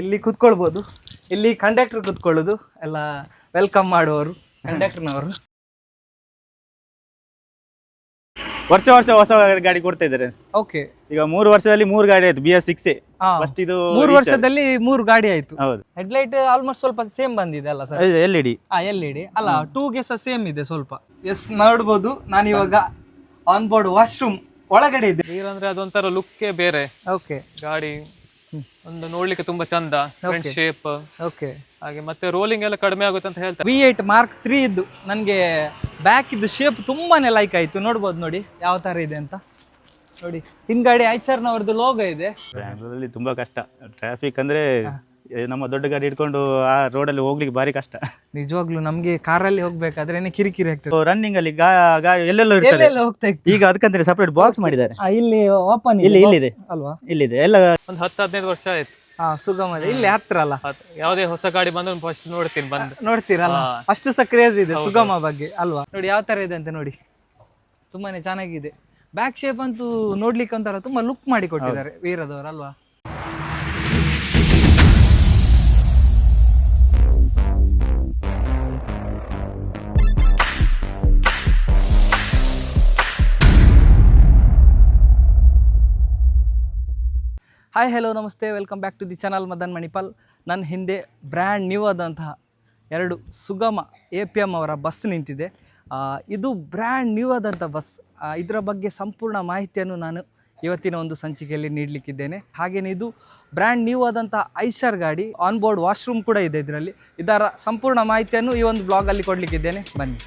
ಇಲ್ಲಿ ಕುತ್ಕೊಳ್ಬೋದು. ಇಲ್ಲಿ ಕಂಡಕ್ಟರ್ ಕುತ್ಕೊಳ್ಳೋದು. ಎಲ್ಲ ವೆಲ್ಕಮ್ ಮಾಡುವವರು ಕಂಡಕ್ಟರ್ನವರು ವರ್ಷ ವರ್ಷ ಹೊಸ ಗಾಡಿ ಕೊಡ್ತಾ ಇದ್ದಾರೆ ಓಕೆ ಈಗ ಮೂರು ವರ್ಷದಲ್ಲಿ ಮೂರು ಗಾಡಿ ಆಯ್ತು ಬಿ ಎಸ್ ಸಿಕ್ಸ್ ಫಸ್ಟ್ ಇದು ಮೂರು ವರ್ಷದಲ್ಲಿ ಮೂರು ಗಾಡಿ ಆಯ್ತು. ಹೌದು. ಹೆಡ್ಲೈಟ್ ಆಲ್ಮೋಸ್ಟ್ ಸ್ವಲ್ಪ ಸೇಮ್ ಬಂದಿದೆ ಅಲ್ಲ sir LED D R L E D ಅಲ್ಲ ಟೂಗೆ ಸಹ ಸೇಮ್ ಇದೆ ಸ್ವಲ್ಪ. ಎಸ್ ನೋಡ್ಬೋದು. ನಾನು ಇವಾಗ ಆನ್ ಬೋರ್ಡ್ ವಾಶ್ರೂಮ್ ಒಳಗಡೆ ಇದೆ ನೀರಂದ್ರೆ ಅದೊಂಥರ ಲುಕ್ಕೇ ಬೇರೆ. ಓಕೆ ಗಾಡಿ ಒಂದು ನೋಡ್ಲಿಕ್ಕೆ ತುಂಬಾ ಚಂದ. ಶೇಪ್ ಓಕೆ ಹಾಗೆ ಮತ್ತೆ ರೋಲಿಂಗ್ ಎಲ್ಲ ಕಡಿಮೆ ಆಗುತ್ತೆ ಅಂತ ಹೇಳ್ತಾರೆ. ವಿ ಏಟ್ ಮಾರ್ಕ್ ತ್ರೀ ಇದ್ದು ನನಗೆ ಬ್ಯಾಕ್ ಇದ್ದು ಶೇಪ್ ತುಂಬಾನೇ ಲೈಕ್ ಆಯ್ತು. ನೋಡ್ಬೋದು ನೋಡಿ ಯಾವ ತರ ಇದೆ ಅಂತ. ನೋಡಿ ಹಿಂದ್ಗಡೆ ಐಚರ್ನವ್ರದ್ದು ಲೋಗೋ ಇದೆ. ಬ್ಯಾಂಗ್ಳೂರಲ್ಲಿ ತುಂಬಾ ಕಷ್ಟ. ಟ್ರಾಫಿಕ್ ಅಂದ್ರೆ ನಮ್ಮ ದೊಡ್ಡ ಗಾಡಿ ಹಿಡ್ಕೊಂಡು ಆ ರೋಡಲ್ಲಿ ಹೋಗ್ಲಿಕ್ಕೆ ಭಾರಿ ಕಷ್ಟ. ನಿಜವಾಗ್ಲೂ ನಮ್ಗೆ ಕಾರಲ್ಲಿ ಹೋಗ್ಬೇಕಾದ್ರೆ ಏನೇ ಕಿರಿಕಿರಿ ಆಗ್ತದೆ. ರನ್ನಿಂಗ್ ಅಲ್ಲಿ ಗಾ ಎಲ್ಲೆಲ್ಲ ಎಲ್ಲೆಲ್ಲ ಹೋಗ್ತಾ ಇತ್ತು. ಈಗ ಅದಕ್ಕಂತ ಸಪರೇಟ್ ಬಾಕ್ಸ್ ಮಾಡಿದ್ದಾರೆ. ಆ, ಇಲ್ಲಿ ಓಪನ್ ಇಲ್ಲಿ ಇಲ್ಲಿದೆ. ಅಲ್ವಾ? ಇಲ್ಲಿದೆ. ಎಲ್ಲ ಒಂದು ಹತ್ತು ಹದಿನೈದು ವರ್ಷ ಆಯ್ತು. ಹಾ ಸುಗಮ ಇದೆ. ಇಲ್ಲಿ ಹತ್ರ ಅಲ್ಲ? ಯಾವ್ದೇ ಯಾವುದೇ ಹೊಸ ಗಾಡಿ ಬಂದು ಫಸ್ಟ್ ನೋಡ್ತೀನಿ ಬಂದು. ನೋಡ್ತೀರಲ್ಲ. ಅಷ್ಟು ಸಹ ಕ್ರೇಜ್ ಇದೆ ಸುಗಮ ಬಗ್ಗೆ ಅಲ್ವಾ? ನೋಡಿ ಯಾವ ತರ ಇದೆ ಅಂತ ನೋಡಿ. ತುಂಬಾನೇ ಚೆನ್ನಾಗಿದೆ. ಬ್ಯಾಕ್ ಶೇಪ್ ಅಂತೂ ನೋಡ್ಲಿಕ್ಕೆ ಒಂಥರ ತುಂಬಾ ಲುಕ್ ಮಾಡಿ ಕೊಟ್ಟಿದ್ದಾರೆ ವೀರದವರು ಅಲ್ವಾ? ಹಾಯ್ ಹಲೋ ನಮಸ್ತೆ. Welcome back to the channel Madan Manipal ನನ್ನ ಹಿಂದೆ ಬ್ರ್ಯಾಂಡ್ ನ್ಯೂ ಆದಂತಹ ಎರಡು ಸುಗಮ ಎ ಪಿ ಎಂ ಅವರ ಬಸ್ ನಿಂತಿದೆ. ಇದು ಬ್ರ್ಯಾಂಡ್ ನ್ಯೂ ಆದಂಥ ಬಸ್ ಇದರ ಬಗ್ಗೆ ಸಂಪೂರ್ಣ ಮಾಹಿತಿಯನ್ನು ನಾನು ಇವತ್ತಿನ ಒಂದು ಸಂಚಿಕೆಯಲ್ಲಿ ನೀಡಲಿಕ್ಕಿದ್ದೇನೆ. ಹಾಗೆಯೇ ಇದು ಬ್ರ್ಯಾಂಡ್ ನ್ಯೂ ಆದಂಥ ಐಶರ್ ಗಾಡಿ ಆನ್ ಬೋರ್ಡ್ ವಾಶ್ರೂಮ್ ಕೂಡ ಇದೆ ಇದರಲ್ಲಿ. ಇದರ ಸಂಪೂರ್ಣ ಮಾಹಿತಿಯನ್ನು ಈ ಒಂದು ಬ್ಲಾಗಲ್ಲಿ ಕೊಡಲಿಕ್ಕಿದ್ದೇನೆ. ಬನ್ನಿ.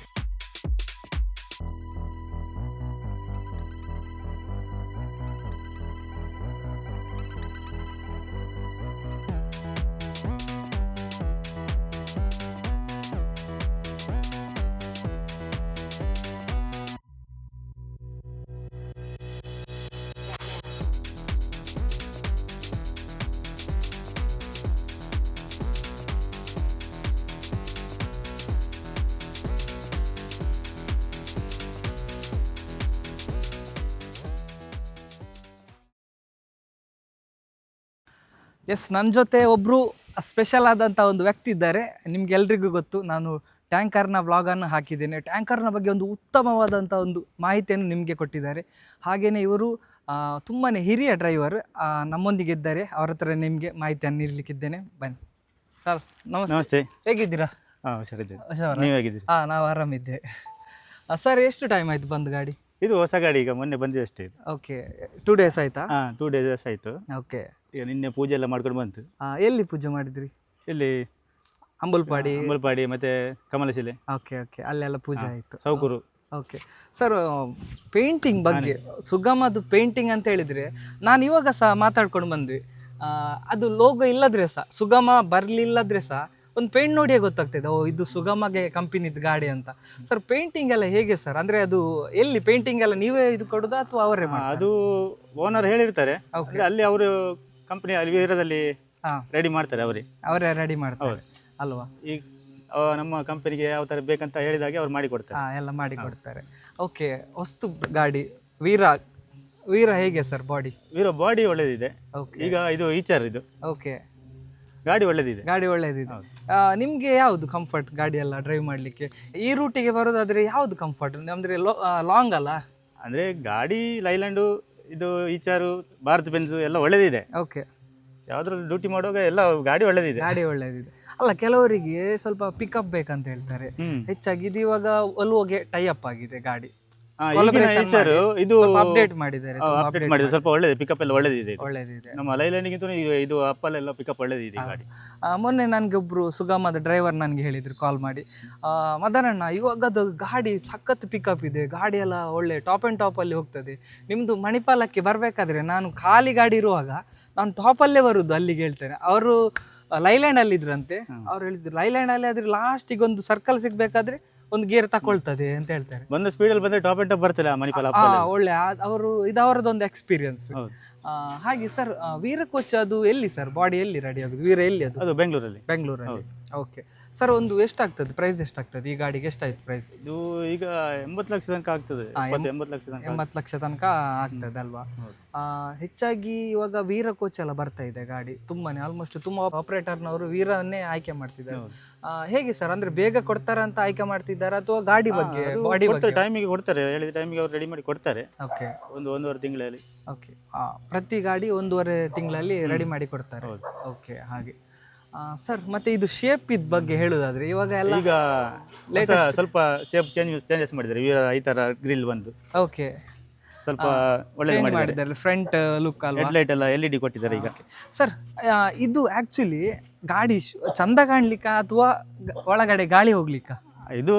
ಎಸ್ ನನ್ನ ಜೊತೆ ಒಬ್ಬರು ಸ್ಪೆಷಲ್ ಆದಂಥ ಒಂದು ವ್ಯಕ್ತಿ ಇದ್ದಾರೆ. ನಿಮಗೆಲ್ರಿಗೂ ಗೊತ್ತು ನಾನು ಟ್ಯಾಂಕರ್ನ ವ್ಲಾಗನ್ನು ಹಾಕಿದ್ದೇನೆ. ಟ್ಯಾಂಕರ್ನ ಬಗ್ಗೆ ಒಂದು ಉತ್ತಮವಾದಂಥ ಒಂದು ಮಾಹಿತಿಯನ್ನು ನಿಮಗೆ ಕೊಟ್ಟಿದ್ದಾರೆ. ಹಾಗೆಯೇ ಇವರು ತುಂಬಾ ಹಿರಿಯ ಡ್ರೈವರ್ ನಮ್ಮೊಂದಿಗೆ ಇದ್ದಾರೆ. ಅವ್ರ ಹತ್ರ ನಿಮಗೆ ಮಾಹಿತಿಯನ್ನು ನೀಡಲಿಕ್ಕಿದ್ದೇನೆ. ಬನ್ನಿ. ಸರ್ ನಮಸ್ತೆ. ನಮಸ್ತೆ. ಹೇಗಿದ್ದೀರಾ? ಹಾಂ? ನೀವು ಹೇಗಿದ್ದೀರಿ? ಹಾಂ ನಾವು ಆರಾಮಿದ್ದೆ ಸರ್ ಎಷ್ಟು ಟೈಮ್ ಆಯಿತು ಬಂದು ಗಾಡಿ? ಇದು ಹೊಸ ಗಾಡಿ ಈಗ ಮೊನ್ನೆ ಬಂದಿದಷ್ಟೇ ಓಕೆ ಟೂ ಡೇಸ್ ಆಯ್ತಾ? ಹಾ ಟೂ ಡೇಸ್ ಆಯ್ತು. ಓಕೆ ಈಗ ನಿನ್ನೆ ಪೂಜೆ ಎಲ್ಲ ಮಾಡ್ಕೊಂಡು ಬಂತು. ಎಲ್ಲಿ ಪೂಜೆ ಮಾಡಿದ್ರಿ? ಇಲ್ಲಿ ಅಂಬಲ್ಪಾಡಿ. ಅಂಬಲ್ಪಾಡಿ ಮತ್ತೆ ಕಮಲಶಿಲೆ. ಓಕೆ ಓಕೆ ಅಲ್ಲೆಲ್ಲ ಪೂಜೆ ಆಯ್ತು ಆಯಿತು. ಸೌಕೂರು. ಓಕೆ ಸರ್ ಪೇಂಟಿಂಗ್ ಬಗ್ಗೆ ಸುಗಮದು ಪೇಂಟಿಂಗ್ ಅಂತ ಹೇಳಿದ್ರೆ ನಾನು ಇವಾಗ ಸಹ ಮಾತಾಡ್ಕೊಂಡು ಬಂದ್ವಿ. ಆ, ಅದು ಲೋಗೋ ಇಲ್ಲದ್ರೆ ಸಹ ಸುಗಮ ಬರಲಿಲ್ಲದ್ರೆ ಸಹ ಒಂದು ಪೇಂಟ್ ನೋಡಿಯೇ ಗೊತ್ತಾಗ್ತದೆ. ಓ ಇದು ಸುಗಮಗೆ ಕಂಪನಿದ ಗಾಡಿ ಅಂತ. ಸರ್ ಪೇಂಟಿಂಗ್ ಎಲ್ಲ ಹೇಗೆ ಸರ್ ಅಂದ್ರೆ ಅದು ಎಲ್ಲಿ ಪೇಂಟಿಂಗ್ ಎಲ್ಲ ನೀವೇ ಇದು ಕೊಡೋದಾ ಅಥವಾ ಅವರೇ ಅದು ಓನರ್ ಹೇಳಿರ್ತಾರೆ. ಅಲ್ಲಿ ಅವರು ಕಂಪನಿ ಅಲ್ಲಿ ವೀರದಲ್ಲಿ ಹಾ. ರೆಡಿ ಮಾಡ್ತಾರೆ ಅವರೇ ಅವರೇ ರೆಡಿ ಮಾಡ್ತಾರೆ. ಅಲ್ವಾ? ಈಗ ನಮ್ಮ ಕಂಪನಿಗೆ ಯಾವ ತರ ಬೇಕಂತ ಹೇಳಿದಾಗೆ ಅವ್ರು ಮಾಡಿ ಕೊಡ್ತಾರೆ. ಹಾ ಎಲ್ಲ ಮಾಡಿ ಕೊಡ್ತಾರೆ. ಓಕೆ ಹೊಸ್ತು ಗಾಡಿ ವೀರ ವೀರ ಹೇಗೆ ಸರ್ ಬಾಡಿ ವೀರ ಬಾಡಿ ಒಳ್ಳೇದಿದೆ. ಈಗ ಇದು ಈಚರ್ ಇದು. ಓಕೆ ಗಾಡಿ ಒಳ್ಳೆದಿದೆ. ಗಾಡಿ ಒಳ್ಳೆದಿದೆ. ನಿಮಗೆ ಯಾವುದು ಕಂಫರ್ಟ್ ಗಾಡಿ ಎಲ್ಲ ಡ್ರೈವ್ ಮಾಡ್ಲಿಕ್ಕೆ? ಈ ರೂಟಿಗೆ ಬರೋದಾದ್ರೆ ಯಾವುದು ಕಂಫರ್ಟ್ ಅಂದ್ರೆ ಲಾಂಗ್ ಅಲ್ಲ? ಅಂದ್ರೆ ಗಾಡಿ ಲೈಲ್ಯಾಂಡು ಇದು ಈಚಾರು ಭಾರತ್ ಬೆನ್ಸು ಎಲ್ಲ ಒಳ್ಳೆದಿದೆ. ಓಕೆ ಯಾವ್ದ್ರಲ್ಲಿ ಡ್ಯೂಟಿ ಮಾಡುವಾಗ ಎಲ್ಲ ಗಾಡಿ ಒಳ್ಳೆದಿದೆ. ಗಾಡಿ ಒಳ್ಳೆದಿದೆ. ಅಲ್ಲ ಕೆಲವರಿಗೆ ಸ್ವಲ್ಪ ಪಿಕಪ್ ಬೇಕಂತ ಹೇಳ್ತಾರೆ. ಹೆಚ್ಚಾಗಿ ಇದು ಇವಾಗ ಒಲ್ವೋಗೆ ಟೈ ಅಪ್ ಆಗಿದೆ ಗಾಡಿ. ಇದು ಅಪ್ಡೇಟ್ ಮಾಡಿದ್ದಾರೆ ಅಪ್ಡೇಟ್ update ಸ್ವಲ್ಪ ಒಳ್ಳೇದು ಪಿಕಪ್ ಎಲ್ಲ ಒಳ್ಳೆದಿದೆ. ಒಳ್ಳೇದಿದೆ. ನಮ್ಮ ಲೈಲ್ಯಾಂಡಿಗಿಂತ ಇದು ಅಪ್ಪಲೆಲ್ಲ ಪಿಕಪ್ ಒಳ್ಳೆದಿದೆ ಗಾಡಿ. ಮೊನ್ನೆ ನನಗೆ ಒಬ್ರು ಸುಗಮದ ಡ್ರೈವರ್ ನನಗೆ ಹೇಳಿದ್ರು ಕಾಲ್ ಮಾಡಿ. ಮದನಣ್ಣ ಇವಾಗದು ಗಾಡಿ ಸಖತ್ ಪಿಕಪ್ ಇದೆ. ಗಾಡಿ ಎಲ್ಲ ಒಳ್ಳೆ ಟಾಪ್ ಆ್ಯಂಡ್ ಟಾಪಲ್ಲಿ ಹೋಗ್ತದೆ. ನಿಮ್ಮದು ಮಣಿಪಾಲಕ್ಕೆ ಬರಬೇಕಾದ್ರೆ ನಾನು ಖಾಲಿ ಗಾಡಿ ಇರುವಾಗ ನಾನು ಟಾಪಲ್ಲೇ ಬರುದು ಅಲ್ಲಿಗೆ ಹೇಳ್ತೇನೆ. ಅವರು ಲೈಲ್ಯಾಂಡಲ್ಲಿ ಇದ್ರಂತೆ. ಅವ್ರು ಹೇಳಿದ್ರು ಲೈಲ್ಯಾಂಡಲ್ಲಿ ಆದ್ರೆ ಲಾಸ್ಟಿಗೆ ಒಂದು ಸರ್ಕಲ್ ಸಿಗ್ಬೇಕಾದ್ರೆ ಒಂದು ಗೇರ್ ತಕೊಳ್ತದೆ ಅಂತ ಹೇಳ್ತಾರೆ. ಬಂದ ಸ್ಪೀಡಲ್ಲಿ ಬಂದ್ರೆ ಟಾಪ್ ಅಂಡ್ ಟಾಪ್ ಬರ್ತಾರೆ ಮಣಿಪಾಲ ಆ, ಒಳ್ಳೆ. ಅವರು ಇದು ಅವರದೊಂದು ಎಕ್ಸ್ಪೀರಿಯನ್ಸ್ ಹೌದು. ಹಾಗೆ ಸರ್ ವೀರ ಕೋಚ್ ಅದು ಎಲ್ಲಿ ಸರ್ ಬಾಡಿ ಎಲ್ಲಿ ರೆಡಿ ಆಗುದು? ವೀರ ಎಲ್ಲಿ ಅದು? ಅದು ಬೆಂಗಳೂರಲ್ಲಿ ಬೆಂಗಳೂರಲ್ಲಿ ಓಕೆ ಸರ್ ಒಂದು ಎಷ್ಟಾಗ್ತದೆ? ಪ್ರೈಸ್ ಎಷ್ಟಾಗ್ತದೆ? ಈ ಗಾಡಿಗೆ ಎಷ್ಟಾಯ್ತು ಪ್ರೈಸ್ ಇದು ಈಗ ಎಂಬತ್ತು ಲಕ್ಷ ತನಕ ಆಗ್ತದೆ. ಎಂಬತ್ತು ಲಕ್ಷ ತನಕ ಎಂಬತ್ತು ಲಕ್ಷ ತನಕ ಆಗ್ತದೆ ಅಲ್ವಾ? ಆ, ಹೆಚ್ಚಾಗಿ ಇವಾಗ ವೀರ ಕೋಚ್ ಎಲ್ಲ ಬರ್ತಾ ಇದೆ ಗಾಡಿ. ತುಂಬಾನೇ ಆಲ್ಮೋಸ್ಟ್ ತುಂಬಾ ಆಪರೇಟರ್ನವರು ವೀರನ್ನೇ ಆಯ್ಕೆ ಮಾಡ್ತಿದ್ದಾರೆ. ಹೌದು. ಆ, ಹೇಗೆ ಸರ್ ಅಂದ್ರೆ ಬೇಗ ಕೊಡ್ತಾರ ಅಂತ ಆಯ್ಕೆ ಮಾಡ್ತಿದ್ದಾರೆ ಅಥವಾ ಗಾಡಿ ಬಗ್ಗೆ ಅದು ಬಾಡಿ ಕೊಡ್ತಾರೆ ಬಗ್ಗೆ? ಟೈಮಿಗೆ ಕೊಡ್ತಾರೆ. ಹೇಳಿದ ಟೈಮಿಗೆ ಅವ್ರು ರೆಡಿ ಮಾಡಿ ಕೊಡ್ತಾರೆ. ಓಕೆ ಒಂದು ಒಂದೂವರೆ ತಿಂಗಳಲ್ಲಿ. ಓಕೆ ಪ್ರತಿ ಗಾಡಿ ಒಂದೂವರೆ ತಿಂಗಳಲ್ಲಿ ರೆಡಿ ಮಾಡಿ ಕೊಡ್ತಾರೆ. ಹೌದು. ಓಕೆ ಹಾಗೆ. ಸರ್ ಮತ್ತೆ ಇದು ಶೇಪ್ ಇದ್ ಬಗ್ಗೆ ಹೇಳುದಾದ್ರೆ ಇವಾಗ ಎಲ್ಲ ಈಗ ಹೊಸ ಸ್ವಲ್ಪ ಶೇಪ್ ಚೇಂಜ್ ಚೇಂಜಸ್ ಮಾಡಿದ್ದಾರೆ. ಈ ತರ ಗ್ರಿಲ್ ಬಂದು. ಓಕೆ ಸ್ವಲ್ಪ ಒಳ್ಳೆ ಮಾಡಿದ್ದಾರೆ. ಫ್ರಂಟ್ ಲುಕ್ ಹೆಡ್ ಲೈಟ್ ಎಲ್ಲ ಎಲ್ ಇ ಡಿ ಕೊಟ್ಟಿದ್ದಾರೆ ಈಗ. ಸರ್ ಇದು ಆಕ್ಚುಲಿ ಗಾಡಿ ಚಂದ ಕಾಣ್ಲಿಕ್ಕ ಅಥವಾ ಒಳಗಡೆ ಗಾಳಿ ಹೋಗ್ಲಿಕ್ಕ? ಇದು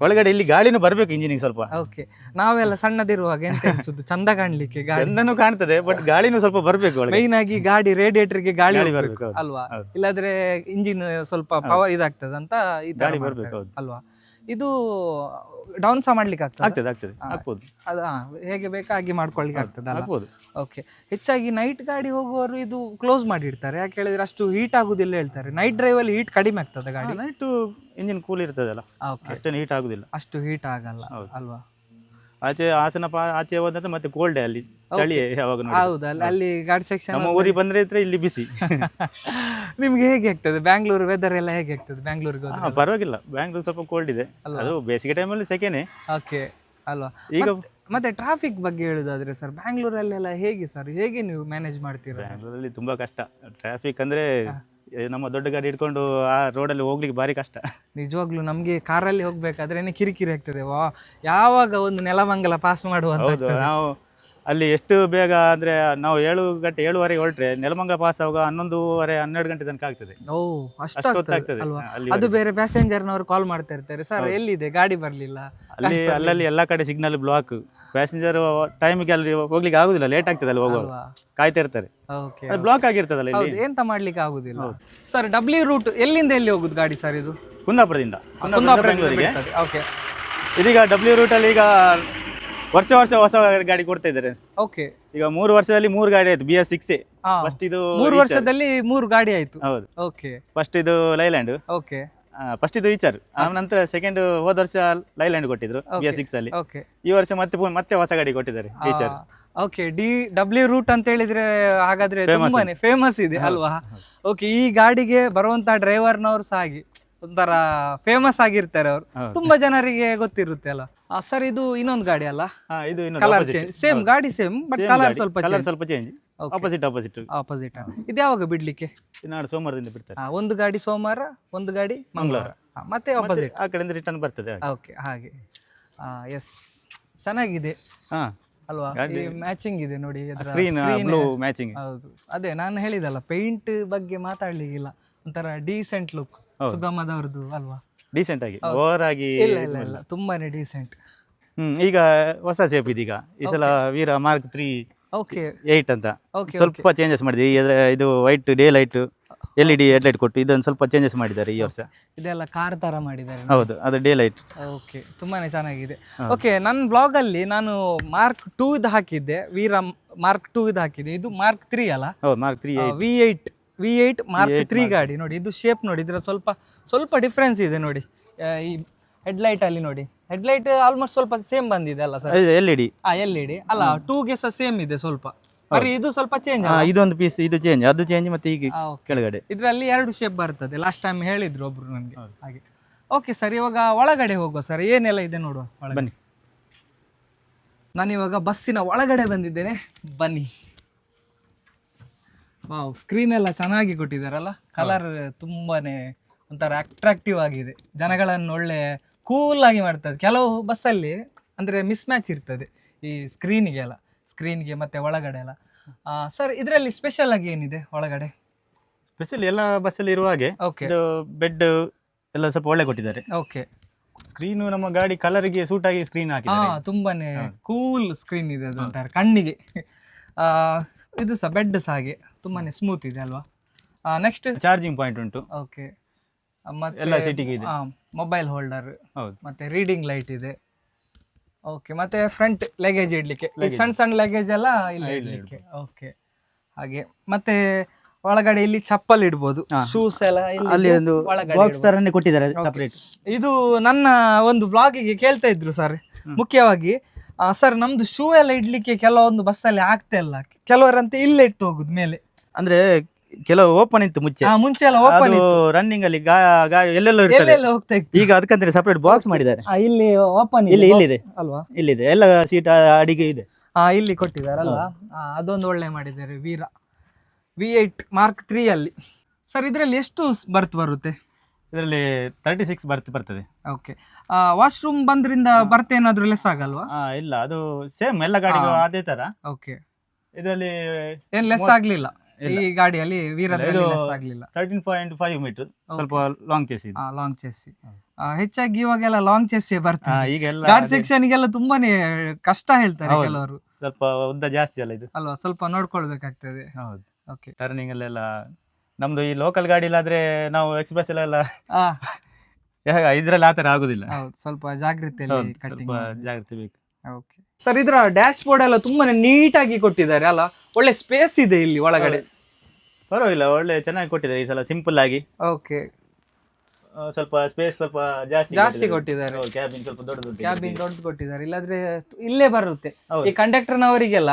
ಒಳಗಡೆ ಇಲ್ಲಿ ಗಾಳಿನೂ ಬರ್ಬೇಕು ಇಂಜಿನಿಗೆ ಸ್ವಲ್ಪ. ಓಕೆ ನಾವೆಲ್ಲ ಸಣ್ಣದಿರುವಾಗ ಎಂತ ಚಂದ ಕಾಣ್ಲಿಕ್ಕೆ ಗಾಡಿ ಚಂದನೂ ಕಾಣ್ತದೆ ಬಟ್ ಗಾಳಿನೂ ಸ್ವಲ್ಪ ಬರ್ಬೇಕು ಒಳಗೆ. ಮೈನ್ ಆಗಿ ಗಾಡಿ ರೇಡಿಯೇಟರ್ಗೆ ಗಾಳಿ ಗಾಳಿ ಹೋಗ್ಬೇಕು, ಬರ್ಬೇಕು, ಅಲ್ವಾ? ಹೌದು. ಇಲ್ಲಾದ್ರೆ ಇಂಜಿನ್ ಸ್ವಲ್ಪ ಪವರ್ ಇದಾಗ್ತದೆ ಅಂತ ಈ ತರ ಗಾಳಿ ಮಾಡ್ತಾರೆ, ಬರ್ಬೇಕು, ಹೌದು. ಅಲ್ವಾ? ಇದು ಡೌನ್ ಸಹ ಮಾಡ್ಲಿಕ್ಕೆ ಆಗ್ತದೆ ಆಗ್ತದೆ. ಆಗ್ತದೆ ಆಗ್ಬೋದು. ಅದು ಹಾ, ಹೇಗೆ ಬೇಕಾಗಿ ಮಾಡ್ಕೊಳ್ಲಿಕ್ಕೆ ಆಗ್ತದೆ ಆಗ್ಬೋದು. ಓಕೆ ಹೆಚ್ಚಾಗಿ ನೈಟ್ ಗಾಡಿ ಹೋಗುವವರು ಇದು ಕ್ಲೋಸ್ ಮಾಡಿರ್ತಾರೆ. ಯಾಕೆ ಹೇಳಿದ್ರೆ ಅಷ್ಟು ಹೀಟ್ ಆಗುದಿಲ್ಲ ಹೇಳ್ತಾರೆ. ನೈಟ್ ಡ್ರೈವ್ ಅಲ್ಲಿ ಹೀಟ್ ಕಡಿಮೆ ಆಗ್ತದೆ ಗಾಡಿ? ನೈಟ್ ಇಂಜಿನ್ ಕೂಲ್ ಇರ್ತದಲ್ಲ. ಓಕೆ ಅಷ್ಟೇನು ಹೀಟ್ ಆಗುದಿಲ್ಲ. ಅಷ್ಟು ಹೀಟ್ ಆಗಲ್ಲ. ಅಲ್ವಾ? ಆಚೆ ಹಾಸನ ಪಾ ಆಚೆ ಹೋದಂತ ಮತ್ತೆ ಕೋಲ್ಡ್ ಅಲ್ಲಿ ಚಳಿ ಯಾವಾಗ ನೋಡಿ ಹೌದು ಅಲ್ಲಿ ಅಲ್ಲಿ ಗಾಡಿ ಸೆಕ್ಷನ್ ನಮ್ಮ ಊರಿಗೆ ಬಂದ್ರೆ ಇದ್ರೆ ಇಲ್ಲಿ ಬಿಸಿ ನಿಮ್ಗೆ ಹೇಗೆ ಆಗ್ತದೆ? ಬ್ಯಾಂಗ್ಳೂರ್ ವೆದರ್ ಎಲ್ಲ ಹೇಗೆ ಆಗ್ತದೆ? ಬ್ಯಾಂಗ್ಳೂರ್ಗೆ ಹಾ, ಪರವಾಗಿಲ್ಲ. ಬ್ಯಾಂಗ್ಳೂರ್ ಸ್ವಲ್ಪ ಕೋಲ್ಡ್ ಇದೆ. ಅದು ಬೇಸಿಗೆ ಟೈಮಲ್ಲಿ ಸೆಕೆನೆ ಓಕೆ ಅಲ್ವಾ? ಈಗ ಮತ್ತೆ ಟ್ರಾಫಿಕ್ ಬಗ್ಗೆ ಹೇಳುದಾದ್ರೆ ಸರ್ ಬ್ಯಾಂಗ್ಳೂರಲ್ಲೆಲ್ಲ ಹೇಗೆ ಸರ್ ಹೇಗೆ ನೀವು ಮ್ಯಾನೇಜ್ ಮಾಡ್ತೀರಾ? ಬ್ಯಾಂಗ್ಳೂರಲ್ಲಿ ತುಂಬಾ ಕಷ್ಟ. ಟ್ರಾಫಿಕ್ ಅಂದ್ರೆ ನಮ್ಮ ದೊಡ್ಡ ಗಾಡಿ ಹಿಡ್ಕೊಂಡು ಆ ರೋಡಲ್ಲಿ ಹೋಗ್ಲಿಕ್ಕೆ ಭಾರಿ ಕಷ್ಟ. ನಿಜವಾಗ್ಲೂ ನಮ್ಗೆ ಕಾರಲ್ಲಿ ಹೋಗ್ಬೇಕಾದ್ರೆ ಕಿರಿಕಿರಿ ಆಗ್ತದೆ. ವಾ ಯಾವಾಗ ಒಂದು ನೆಲಮಂಗಲ ಪಾಸ್ ಮಾಡುವಂತ ಹೌದು ನಾವು ಅಲ್ಲಿ ಎಷ್ಟು ಬೇಗ ಅಂದ್ರೆ ನಾವು ಏಳು ಗಂಟೆ ಏಳುವರೆಗೆ ಹೊರಟ್ರೆ ನೆಲಮಂಗಲ ಪಾಸ್ ಆಗುವಾಗ ಹನ್ನೊಂದುವರೆ ಹನ್ನೆರಡು ಗಂಟೆ ತನಕ ಆಗ್ತದೆ. ಓ ಅಷ್ಟಾಗ್ತದೆ ಅಷ್ಟು ಅಲ್ವಾ? ಅಲ್ಲಿ ಅದು ಬೇರೆ ಪ್ಯಾಸೆಂಜರ್ನವರು ಕಾಲ್ ಮಾಡ್ತಾ ಇರ್ತಾರೆ. ಸರ್ ಎಲ್ಲಿದೆ? ಗಾಡಿ ಬರ್ಲಿಲ್ಲ. ಅಲ್ಲಿ ಅಲ್ಲಲ್ಲಿ ಎಲ್ಲಾ ಕಡೆ ಸಿಗ್ನಲ್ ಬ್ಲಾಕ್ ಪ್ಯಾಸೆಂಜರ್ ಟೈಮಿಗೆ ಅಲ್ಲಿ ಹೋಗ್ಲಿಕ್ಕೆ ಆಗುದಿಲ್ಲ ಲೇಟ್ ಆಗ್ತದೆ ಅಲ್ಲಿ ಹೋಗುವಾಗ. ಕಾಯ್ತಾ ಇರ್ತಾರೆ. ಅದು ಬ್ಲಾಕ್ ಆಗಿರ್ತದಲ್ಲ ಇಲ್ಲಿ? ಎಂತ ಮಾಡ್ಲಿಕ್ಕೆ ಆಗುದಿಲ್ಲ? ಸರ್ ಡಬ್ಲ್ಯೂ ರೂಟ್ ಎಲ್ಲಿಂದ ಎಲ್ಲಿ ಹೋಗುದು ಗಾಡಿ ಸರ್ ಇದು? ಕುಂದಾಪುರದಿಂದ. ಬೆಂಗಳೂರಿಗೆ. ಓಕೆ ಇದೀಗ ಡಬ್ಲ್ಯೂ ರೂಟಲ್ಲಿ ಈಗ ವರ್ಷ ವರ್ಷ ಹೊಸ ಗಾಡಿ ಕೊಡ್ತಾ ಇದ್ದಾರೆ. ಓಕೆ ಈಗ ಮೂರು ವರ್ಷದಲ್ಲಿ ಮೂರು ಗಾಡಿ ಆಯ್ತು ಬಿ ಎಸ್ ಸಿಕ್ಸ್ ಫಸ್ಟ್ ಇದು ಮೂರು ವರ್ಷದಲ್ಲಿ ಮೂರು ಗಾಡಿ ಆಯ್ತು. ಹೌದು. ಓಕೆ ಫಸ್ಟ್ ಇದು ಲೈಲ್ಯಾಂಡ್ ಓಕೆ ಫಸ್ಟ್ ಇದು ಈಚರ್ ಆ ನಂತರ ಸೆಕೆಂಡ್ ಹೋದ ವರ್ಷ ಲೈಲ್ಯಾಂಡ್ ಕೊಟ್ಟಿದ್ರು ಬಿ ಎಸ್ ಸಿಕ್ಸ್ ಅಲ್ಲಿ. ಓಕೆ ಈ ವರ್ಷ ಮತ್ತೆ ಮತ್ತೆ ಹೊಸ ಗಾಡಿ ಕೊಟ್ಟಿದ್ದಾರೆ Eicher okay D W route ಅಂತ ಹೇಳಿದ್ರೆ ಹಾಗಾದ್ರೆ ತುಂಬಾನೇ ಫೇಮಸ್ ಇದೆ ಅಲ್ವಾ? ಓಕೆ ಈ ಗಾಡಿಗೆ ಬರುವಂತ ಡ್ರೈವರ್ನವ್ರು ಸಹ ಹಾಗೆ. ಒಂಥರ ಫೇಮಸ್ ಆಗಿರ್ತಾರೆ ಅವರು. ತುಂಬಾ ಜನರಿಗೆ ಗೊತ್ತಿರುತ್ತೆ ಅಲ್ಲ? ಸರ್ ಇದು ಇನ್ನೊಂದು ಗಾಡಿ ಅಲ್ಲ? ಇದು ಕಲರ್ ಚೇಂಜ್ ಸೇಮ್ ಗಾಡಿ ಸೇಮ್ ಬಟ್ ಕಲರ್ ಸ್ವಲ್ಪ ಕಲರ್ ಸ್ವಲ್ಪ change opposite opposite opposite opposite ಇದು ಯಾವಾಗ ಬಿಡ್ಲಿಕ್ಕೆ? ನಾಳೆ ಸೋಮವಾರದಿಂದ ಬಿಡ್ತಾರೆ. ಒಂದು ಗಾಡಿ ಸೋಮವಾರ ಒಂದು ಗಾಡಿ ಮಂಗಳವಾರ. ಮತ್ತೆ ಅಪೋಸಿಟ್ ಆಪೋಸಿಟ್ ಆ ಕಡೆಯಿಂದ ರಿಟರ್ನ್ ಬರ್ತದೆ ಹಾಗೆ. ಓಕೆ ಹಾಗೆ. ಎಸ್ ಚೆನ್ನಾಗಿದೆ. ಹಾ. ಅಲ್ವಾ? ಮ್ಯಾಚಿಂಗ್ ಇದೆ ನೋಡಿ ಸ್ಕ್ರೀನ್ ಬ್ಲೂ ಮ್ಯಾಚಿಂಗ್ ಹೌದು. ಅದೇ ನಾನು ಹೇಳಿದಲ್ಲ ಪೇಂಟ್ ಬಗ್ಗೆ ಮಾತಾಡ್ಲಿಕ್ಕಿಲ್ಲ. ಒಂಥರ ಡೀಸೆಂಟ್ ಲುಕ್ ಸುಗಮದವ್ರದ್ದು ಅಲ್ವಾ? ಡೀಸೆಂಟ್ ಆಗಿ ಓವರ್ ಆಗಿ ಇಲ್ಲ ಇಲ್ಲ ಇಲ್ಲ ತುಂಬಾನೇ ಡೀಸೆಂಟ್ ಹ್ಮ್ ಈಗ ಹೊಸ ಶೇಪ್ ಇದೀಗ. ಈ ಸಲ Veera mark three okay eight ಅಂತ. ಸ್ವಲ್ಪ ಚೇಂಜಸ್ ಮಾಡಿದ್ವಿ ಇದು white day light L E D headlight ಕೊಟ್ಟು ಇದೊಂದು ಸ್ವಲ್ಪ ಚೇಂಜಸ್ ಮಾಡಿದ್ದಾರೆ ಈ ವರ್ಷ. ಇದೆಲ್ಲ ಕಾರ್ ತರ ಮಾಡಿದ್ದಾರೆ. ಹೌದು ಅದು ಡೇ ಲೈಟ್ ಓಕೆ ತುಂಬಾನೇ ಚೆನ್ನಾಗಿದೆ. ಓಕೆ ನನ್ನ ಬ್ಲಾಗ್ ಅಲ್ಲಿ ನಾನು ಮಾರ್ಕ್ ಟೂ ಇದು ಹಾಕಿದ್ದೆ. ವೀರ ಮಾರ್ಕ್ ಟೂ ಇದು ಹಾಕಿದ್ದೆ. ಇದು ಮಾರ್ಕ್ ತ್ರೀ ಅಲ್ಲ? ಹೌದು mark three V eight V eight mark three ಗಾಡಿ ನೋಡಿ ಇದು ಶೇಪ್ ನೋಡಿ ಇದರ ಸ್ವಲ್ಪ ಸ್ವಲ್ಪ ಡಿಫ್ರೆನ್ಸ್ ಇದೆ ನೋಡಿ. ಈ ಹೆಡ್ ಹೆಡ್ಲೈಟ್ ಅಲ್ಲಿ ನೋಡಿ. ಹೆಡ್ಲೈಟ್ ಆಲ್ಮೋಸ್ಟ್ ಸ್ವಲ್ಪ ಸೇಮ್ ಬಂದಿದೆ ಅಲ್ಲ ಸರ್ ಎಲ್ ಇಡಿ ಆ ಎಲ್ ಇಡಿ ಡಿ ಅಲ್ಲ ಟೂಗೆ ಸಹ ಸೇಮ್ ಇದೆ ಸ್ವಲ್ಪ. ಬರೀ ಇದು ಸ್ವಲ್ಪ ಚೇಂಜ್ ಇದೊಂದು ಪೀಸ್ ಇದು ಚೇಂಜ್ ಅದು ಚೇಂಜ್ ಮತ್ತೆ ಈಗ ಕೆಳಗಡೆ. ಇದರಲ್ಲಿ ಎರಡು ಶೇಪ್ ಬರ್ತದೆ. ಲಾಸ್ಟ್ ಟೈಮ್ ಹೇಳಿದ್ರು ಒಬ್ರು ನನಗೆ. ಹಾಗೆ. ಓಕೆ ಸರ್ ಇವಾಗ ಒಳಗಡೆ ಹೋಗುವ ಸರ್ ಏನೆಲ್ಲ ಇದೆ ನೋಡುವ ಬನ್ನಿ. ನಾನಿವಾಗ ಬಸ್ಸಿನ ಒಳಗಡೆ ಬಂದಿದ್ದೇನೆ. ಬನ್ನಿ. ವಾವ್ ಸ್ಕ್ರೀನ್ ಎಲ್ಲ ಚೆನ್ನಾಗಿ ಕೊಟ್ಟಿದ್ದಾರಲ್ಲ? ಕಲರ್ ತುಂಬಾನೇ ಒಂಥರ ಅಟ್ರಾಕ್ಟಿವ್ ಆಗಿದೆ. ಜನಗಳನ್ನು ಒಳ್ಳೆ ಕೂಲ್ ಆಗಿ ಮಾಡ್ತದೆ. ಕೆಲವು ಬಸ್ಸಲ್ಲಿ ಅಂದ್ರೆ ಮಿಸ್ ಮ್ಯಾಚ್ ಇರ್ತದೆ ಈ ಸ್ಕ್ರೀನಿಗೆ ಎಲ್ಲ ಸ್ಕ್ರೀನ್ಗೆ ಮತ್ತೆ ಒಳಗಡೆ ಎಲ್ಲ. ಸರ್ ಇದರಲ್ಲಿ ಸ್ಪೆಷಲ್ ಆಗಿ ಏನಿದೆ ಒಳಗಡೆ? ಸ್ಪೆಷಲ್ ಎಲ್ಲ ಬಸ್ಸಲ್ಲಿ ಇರುವ ಹಾಗೆ. ಓಕೆ ಬೆಡ್ ಎಲ್ಲ ಸ್ವಲ್ಪ ಒಳ್ಳೆ ಕೊಟ್ಟಿದ್ದಾರೆ. ಓಕೆ ಸ್ಕ್ರೀನು ನಮ್ಮ ಗಾಡಿ ಕಲರ್ಗೆ ಸೂಟ್ ಆಗಿ ಸ್ಕ್ರೀನ್ ಹಾಕಿ ತುಂಬಾನೇ ಕೂಲ್ ಸ್ಕ್ರೀನ್ ಇದೆ ಅದು ಒಂಥರ ಕಣ್ಣಿಗೆ. ಇದು ಸಹ ಬೆಡ್ ಸಹ ಹಾಗೆ. ತುಂಬಾನೇ ಸ್ಮೂತ್ ಇದೆ ಅಲ್ವಾ? ನೆಕ್ಸ್ಟ್ ಚಾರ್ಜಿಂಗ್ ಪಾಯಿಂಟ್ ಉಂಟು. ಓಕೆ ಮತ್ತೆ ಎಲ್ಲ ಸಿಟಿಗೆ ಇದೆ. ಮೊಬೈಲ್ ಹೋಲ್ಡರ್ ಹೌದು. ಮತ್ತೆ ರೀಡಿಂಗ್ ಲೈಟ್ ಇದೆ. ಓಕೆ ಮತ್ತೆ ಫ್ರಂಟ್ ಲಗೇಜ್ ಇಡ್ಲಿಕ್ಕೆ. ಸಣ್ಣ ಸಣ್ಣ ಲಗೇಜ್ ಎಲ್ಲ ಇಲ್ಲಿ ಇಡ್ಲಿಕ್ಕೆ. ಓಕೆ ಹಾಗೆ ಮತ್ತೆ ಒಳಗಡೆ ಇಲ್ಲಿ ಚಪ್ಪಲ್ ಇಡ್ಬೋದು. ಶೂಸ್ ಎಲ್ಲ ಅಲ್ಲಿ ಒಂದು ಬಾಕ್ಸ್ ತರನೇ ಕೊಟ್ಟಿದ್ದಾರೆ ಸೆಪರೇಟ್ ಇದು ನನ್ನ ಒಂದು ಬ್ಲಾಗಿಗೆ ಕೇಳ್ತಾ ಇದ್ರು ಸರ್. ಮುಖ್ಯವಾಗಿ ಸರ್ ನಮ್ದು ಶೂ ಎಲ್ಲ ಇಡ್ಲಿಕ್ಕೆ ಕೆಲವೊಂದು ಬಸ್ಸಲ್ಲಿ ಆಗ್ತಾ ಇಲ್ಲ. ಕೆಲವರಂತೆ ಇಲ್ಲೇ ಇಟ್ಟು ಹೋಗುದು ಮೇಲೆ. ಅಂದ್ರೆ ಕೆಲವು ಓಪನ್ ಇತ್ತು ಮುಂಚೆ. ಆ, ಮುಂಚೆ ಎಲ್ಲ ಓಪನ್ ಅದು ರನ್ನಿಂಗ್ ಅಲ್ಲಿ ಗಾ ಗಾ ಎಲ್ಲೆಲ್ಲೋ ಇರ್ತದೆ. ಎಲ್ಲೆಲ್ಲ ಹೋಗ್ತಾ ಇತ್ತು. ಈಗ ಅದಕ್ಕಂತ ಸಪರೇಟ್ ಬಾಕ್ಸ್ ಮಾಡಿದ್ದಾರೆ. ಆ, ಇಲ್ಲಿ ಓಪನ್ ಇಲ್ಲಿ- ಇಲ್ಲಿದೆ. ಅಲ್ವಾ? ಇಲ್ಲಿದೆ. ಎಲ್ಲ ಸೀಟ್ ಅಡಿಗೆ ಇದೆ. ಹಾ ಇಲ್ಲಿ ಕೊಟ್ಟಿದ್ದಾರಲ್ಲ ಆ, ಅದೊಂದು ಒಳ್ಳೆ ಮಾಡಿದ್ದಾರೆ Veera. V eight mark three ಅಲ್ಲಿ. ಸರ್ ಇದರಲ್ಲಿ ಎಷ್ಟು ಬರ್ತ್ ಬರುತ್ತೆ? ಇದರಲ್ಲಿ ತರ್ಟಿ ಸಿಕ್ಸ್ ಬರ್ತ್ ಬರ್ತದೆ. ಓಕೆ ವಾಶ್ರೂಮ್ ಬಂದ್ರಿಂದ ಬರ್ತ್ ಏನಾದ್ರೂ ಲೆಸ್ ಆಗಲ್ವಾ? ಆ ಇಲ್ಲ. ಅದು ಸೇಮ್ ಎಲ್ಲ ಗಾಡಿಗೂ ಹಾ. ಅದೇ ತರ. ಓಕೆ ಇದರಲ್ಲಿ ಏನ್ ಲೆಸ್ ಆಗ್ಲಿಲ್ಲ. ಈ ಗಾಡಿಯಲ್ಲಿ ಆಗ್ಲಿಲ್ಲ. ತರ್ಟೀನ್ ಪಾಯಿಂಟ್ ಫೈವ್ ಮೀಟರ್ ಸ್ವಲ್ಪ ಲಾಂಗ್ ಚೇಸ್ ಇದೆ. ಲಾಂಗ್ ಹೌದು. ಹೆಚ್ಚಾಗಿ ಇವಾಗೆಲ್ಲ ಲಾಂಗ್ ಚೆಸ್ ಆ, ಬರ್ತದೆ. ಈಗ ಎಲ್ಲ ಗಾಡಿ ಸೆಕ್ಷನ್ ಗೆಲ್ಲ ತುಂಬಾನೇ ಕಷ್ಟ ಹೇಳ್ತಾರೆ ಕೆಲವರು. ಸ್ವಲ್ಪ ಉದ್ದ ಜಾಸ್ತಿ ಅಲ್ಲ ಇದು? ಅಲ್ವಾ? ಸ್ವಲ್ಪ ನೋಡ್ಕೊಳ್ಬೇಕಾಗ್ತದೆ. ಹೌದು. ಓಕೆ ಟರ್ನಿಂಗ್ ಅಲ್ಲೆಲ್ಲ ನಮ್ದು ಈ ಲೋಕಲ್ ಗಾಡಿ ಇಲ್ಲಾದ್ರೆ ನಾವು ಎಕ್ಸ್ಪ್ರೆಸ್ ಎಲ್ಲ ಇದ್ರಲ್ಲಿ ಆತರ ಆಗುದಿಲ್ಲ. ಹೌದು. ಸ್ವಲ್ಪ ಜಾಗೃತಿ ಜಾಗೃತಿ ಬೇಕು. ಸರ್ ಇದರ ಡ್ಯಾಶ್ ಬೋರ್ಡ್ ಎಲ್ಲ ತುಂಬಾನೇ ನೀಟಾಗಿ ಕೊಟ್ಟಿದ್ದಾರೆ ಅಲ್ಲ? ಒಳ್ಳೆ ಸ್ಪೇಸ್ ಇದೆ ಇಲ್ಲಿ ಒಳಗಡೆ. ಪರವಾಗಿಲ್ಲ ಒಳ್ಳೆ ಚೆನ್ನಾಗಿ ಕೊಟ್ಟಿದ್ದಾರೆ ಈ ಸಲ ಸಿಂಪಲ್ ಆಗಿ. ಓಕೆ ಸ್ವಲ್ಪ ಸ್ಪೇಸ್ ಸ್ವಲ್ಪ ಜಾಸ್ತಿ ಜಾಸ್ತಿ ಕೊಟ್ಟಿದ್ದಾರೆ. ಕ್ಯಾಬಿನ್ ಸ್ವಲ್ಪ ದೊಡ್ಡದು ಕ್ಯಾಬಿನ್ ದೊಡ್ಡದು ಕೊಟ್ಟಿದ್ದಾರೆ. ಇಲ್ಲಾದ್ರೆ ಇಲ್ಲೇ ಬರುತ್ತೆ. ಈ ಕಂಡಕ್ಟರ್ನವರಿಗೆಲ್ಲ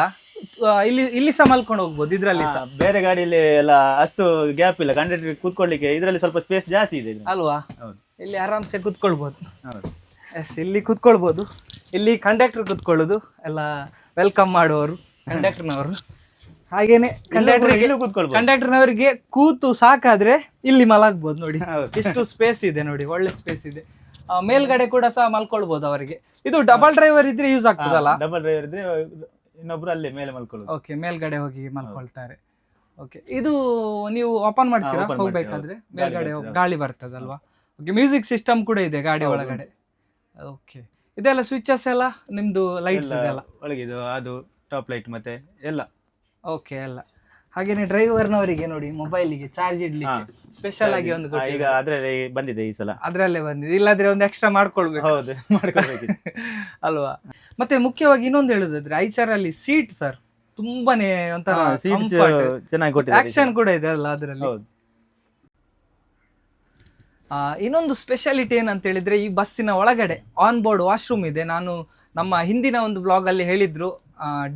ಇಲ್ಲಿ ಇಲ್ಲಿ ಸಹ ಮಲ್ಕೊಂಡು ಹೋಗ್ಬೋದು ಇದ್ರಲ್ಲಿ ಬೇರೆ ಗಾಡಿಯಲ್ಲಿ ಎಲ್ಲ ಅಷ್ಟು ಗ್ಯಾಪ್ ಇಲ್ಲ. ಕಂಡಕ್ಟರ್ ಕೂತ್ಕೊಳ್ಳಿಕ್ಕೆ ಇದರಲ್ಲಿ ಸ್ವಲ್ಪ ಸ್ಪೇಸ್ ಜಾಸ್ತಿ ಇದೆ ಅಲ್ವಾ? ಇಲ್ಲಿ ಆರಾಮ್ಸೆ ಕುತ್ಕೊಳ್ಬೋದು. ಹೌದು. ಎಸ್ ಇಲ್ಲಿ ಕುತ್ಕೊಳ್ಬೋದು. ಇಲ್ಲಿ ಕಂಡಕ್ಟರ್ ಕುತ್ಕೊಳ್ಳೋದು. ಎಲ್ಲ ವೆಲ್ಕಮ್ ಮಾಡುವವರು ಕಂಡಕ್ಟರ್ನವರು ಹಾಗೇನೆ ಕಂಡಕ್ಟರ್ ಕಂಡಕ್ಟರ್ನವರಿಗೆ ಕೂತು ಸಾಕಾದ್ರೆ ಇಲ್ಲಿ ಮಲಗ್ಬೋದು ನೋಡಿ. ಇಷ್ಟು ಸ್ಪೇಸ್ ಇದೆ ನೋಡಿ ಒಳ್ಳೆ ಸ್ಪೇಸ್ ಇದೆ. ಮೇಲ್ಗಡೆ ಕೂಡ ಸಹ ಮಲ್ಕೊಳ್ಬಹುದು ಅವರಿಗೆ. ಇದು ಡಬಲ್ ಡ್ರೈವರ್ ಇದ್ರೆ ಯೂಸ್ ಆಗ್ತದಲ್ಲ? ಡಬಲ್ ಡ್ರೈವರ್ ಇದ್ರೆ ಇನ್ನೊಬ್ರು ಅಲ್ಲೇ ಮೇಲೆ ಮಲ್ಕೊಳ್ಳೋದು ಓಕೆ ಮೇಲ್ಗಡೆ ಹೋಗಿ ಮಲ್ಕೊಳ್ತಾರೆ. ಓಕೆ ಇದು ನೀವು ಓಪನ್ ಮಾಡ್ತೀರಾ? ಹೋಗ್ಬೇಕಾದ್ರೆ? ಮೇಲ್ಗಡೆ ಗಾಳಿ ಬರ್ತದಲ್ವಾ? ಓಕೆ ಮ್ಯೂಸಿಕ್ ಸಿಸ್ಟಮ್ ಕೂಡ ಇದೆ ಗಾಡಿ ಒಳಗಡೆ. ಓಕೆ ಇದೆಲ್ಲ ಸ್ವಿಚಸ್ ಎಲ್ಲ ನಿಮ್ದು ಲೈಟ್ಸ್ ಇದೆಲ್ಲ? ಒಳಗಿದು ಅದು ಟಾಪ್ ಲೈಟ್ ಮತ್ತೆ ಎಲ್ಲ. ಓಕೆ ಎಲ್ಲ. ಹಾಗೇನೆ ಡ್ರೈವರ್ನವರಿಗೆ ನೋಡಿ ಮೊಬೈಲಿಗೆ ಚಾರ್ಜ್ ಇಡ್ಲಿಕ್ಕೆ ಸ್ಪೆಷಲ್ ಆಗಿ ಒಂದು ಈಗ. ಅದ್ರಲ್ಲಿ ಬಂದಿದೆ ಈ ಸಲ. ಅದ್ರಲ್ಲೇ ಬಂದಿದೆ. ಇಲ್ಲಾದ್ರೆ ಒಂದು ಎಕ್ಸ್ಟ್ರಾ ಮಾಡ್ಕೊಳ್ಬೇಕು. ಹೌದು ಮಾಡ್ಕೊಳ್ಬೇಕು ಅಲ್ವಾ? ಮತ್ತೆ ಮುಖ್ಯವಾಗಿ ಇನ್ನೊಂದು ಹೇಳುದಾದ್ರೆ ಐಚರ್ ಅಲ್ಲಿ ಸೀಟ್ ಸರ್ ತುಂಬಾನೇ ಒಂಥರ ಸೀಟ್ ಚೆನ್ನಾಗಿ ಕೊಟ್ಟಿದ್ದಾರೆ ಆಕ್ಷನ್ ಕೂಡ ಇದೆ ಅಲ್ಲ ಅದರಲ್ಲಿ? ಹೌದು. ಇನ್ನೊಂದು ಸ್ಪೆಷಾಲಿಟಿ ಏನಂತ ಹೇಳಿದ್ರೆ ಈ ಬಸ್ಸಿನ ಒಳಗಡೆ ಆನ್ ಬೋರ್ಡ್ ವಾಶ್ರೂಮ್ ಇದೆ. ನಾನು ನಮ್ಮ ಹಿಂದಿನ ಒಂದು ಬ್ಲಾಗ್ ಅಲ್ಲಿ ಹೇಳಿದ್ರು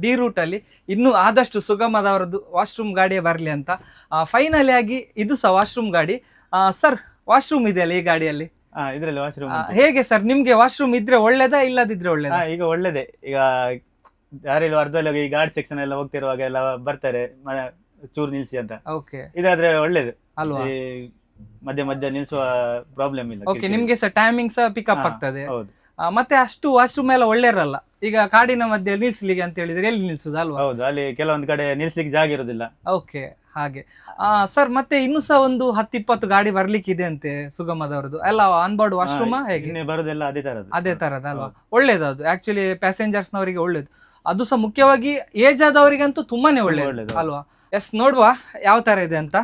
ಡಿ ರೂಟ್ ಅಲ್ಲಿ. ಇನ್ನೂ ಆದಷ್ಟು ಸುಗಮದವರದ್ದು ವಾಶ್ರೂಮ್ ಗಾಡಿಯೇ ಬರಲಿ ಅಂತ. ಫೈನಲಿ ಆಗಿ ಇದು ಸಹ ವಾಶ್ರೂಮ್ ಗಾಡಿ. ಸರ್ ವಾಶ್ರೂಮ್ ಇದೆಯಲ್ಲ ಈ ಗಾಡಿಯಲ್ಲಿ? ಇದರಲ್ಲಿ ವಾಶ್ರೂಮ್ ಹೇಗೆ ಸರ್ ನಿಮ್ಗೆ ವಾಶ್ರೂಮ್ ಇದ್ರೆ ಒಳ್ಳೇದಾ ಇಲ್ಲದಿದ್ರೆ ಒಳ್ಳೇದಾ? ಈಗ ಒಳ್ಳೇದೇ. ಈಗ ಯಾರೆಲ್ಲ ಅರ್ಧದಲ್ಲಿ ಈ ಗಾರ್ಡ್ ಸೆಕ್ಷನ್ ಎಲ್ಲ ಹೋಗ್ತಿರುವಾಗ ಎಲ್ಲ ಬರ್ತಾರೆ ಚೂರು ನಿಲ್ಸಿ ಅಂತ. ಓಕೆ ಇದಾದ್ರೆ ಒಳ್ಳೇದು. ಅಲ್ವಾ? ಮಧ್ಯ ಮಧ್ಯ ನಿಲ್ಸುವ ಪ್ರಾಬ್ಲಮ್ ಇಲ್ಲ ಓಕೆ ನಿಮ್ಗೆ ಸಹ ಟೈಮಿಂಗ್ ಸಹ ಪಿಕಪ್ ಆಗ್ತದೆ. ಹೌದು. ಆ, ಮತ್ತೆ ಅಷ್ಟು ವಾಶ್ರೂಮ್ ಎಲ್ಲ ಒಳ್ಳೆ ಇರಲ್ಲ ಈಗ ಕಾಡಿನ ಮಧ್ಯೆ ನಿಲ್ಸ್ಲಿಕ್ಕೆ ಅಂತ ಹೇಳಿದ್ರೆ ಎಲ್ಲಿ ನಿಲ್ಸುದು ಅಲ್ವಾ? ಹೌದು ಅಲ್ಲಿ ಕೆಲವೊಂದು ಕಡೆ ನಿಲ್ಸ್ಲಿಕ್ಕೆ ಜಾಗ ಇರುದಿಲ್ಲ. ಓಕೆ ಹಾಗೆ. ಸರ್ ಮತ್ತೆ ಇನ್ನು ಸಹ ಒಂದು ಹತ್ತಿಪ್ಪತ್ತು ಗಾಡಿ ಬರ್ಲಿಕ್ಕೆ ಇದೆ ಅಂತೆ ಸುಗಮದವ್ರದ್ದು ಎಲ್ಲ ಆನ್ ಬೋರ್ಡ್ ವಾಶ್ರೂಮ್ ಹಾ, ಹೇಗೆ? ಇನ್ನೇ ಬರುದೆಲ್ಲ ಅದೇ ತರದ್ದು. ಅದೇ ತರದ ಅಲ್ವಾ? ಒಳ್ಳೇದು ಅದು ಆಕ್ಚುಲಿ ಪ್ಯಾಸೆಂಜರ್ಸ್ ನವರಿಗೆ ಒಳ್ಳೇದು. ಅದು ಸಹ ಮುಖ್ಯವಾಗಿ ಏಜ್ ಆದವರಿಗಂತೂ ತುಂಬಾನೇ ಒಳ್ಳೆ ಒಳ್ಳೇದು ಒಳ್ಳೇದು. ಅಲ್ವಾ? ಎಸ್ ನೋಡುವ ಯಾವ ತರ ಇದೆ ಅಂತ.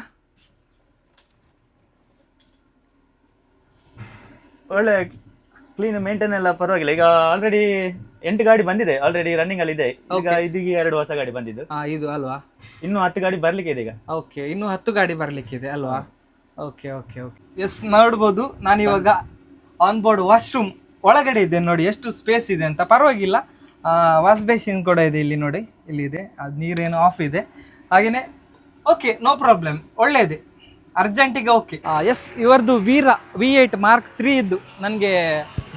ಒಳ್ಳೆ ಕ್ಲೀನ್ ಮೇಂಟೈನ್ ಎಲ್ಲ ಪರವಾಗಿಲ್ಲ. ಈಗ ಆಲ್ರೆಡಿ ಎಂಟು ಗಾಡಿ ಬಂದಿದೆ. ಆಲ್ರೆಡಿ ರನ್ನಿಂಗ್ ಅಲ್ಲಿ ಇದೆ. ಈಗ. ಇದೀಗ ಎರಡು ಹೊಸ ಗಾಡಿ ಬಂದಿದ್ದು. ಆ, ಇದು ಅಲ್ವಾ? ಇನ್ನು ಹತ್ತು ಗಾಡಿ ಬರ್ಲಿಕ್ಕೆ ಇದೆ ಈಗ. ಓಕೆ ಇನ್ನು ಹತ್ತು ಗಾಡಿ ಬರ್ಲಿಕ್ಕಿದೆ ಅಲ್ವಾ? ಓಕೆ ಓಕೆ ಓಕೆ ಎಸ್ ನೋಡ್ಬೋದು. ನಾನು ಇವಾಗ ಆನ್ ಬೋರ್ಡ್ ವಾಶ್ರೂಮ್ ಒಳಗಡೆ ಇದೆ ನೋಡಿ ಎಷ್ಟು ಸ್ಪೇಸ್ ಇದೆ ಅಂತ. ಪರವಾಗಿಲ್ಲ. ವಾಶ್ ಬೇಸಿನ್ ಕೂಡ ಇದೆ ಇಲ್ಲಿ ನೋಡಿ. ಇಲ್ಲಿ ಇದೆ. ಅದು ನೀರೇನು ಆಫ್ ಇದೆ. ಹಾಗೆಯೇ ಓಕೆ ನೋ ಪ್ರಾಬ್ಲಮ್ ಒಳ್ಳೇದೆ. ಅರ್ಜೆಂಟಿಗೆ okay yes ಇವರದು Veera V eight mark three ಇದ್ದು ನನಗೆ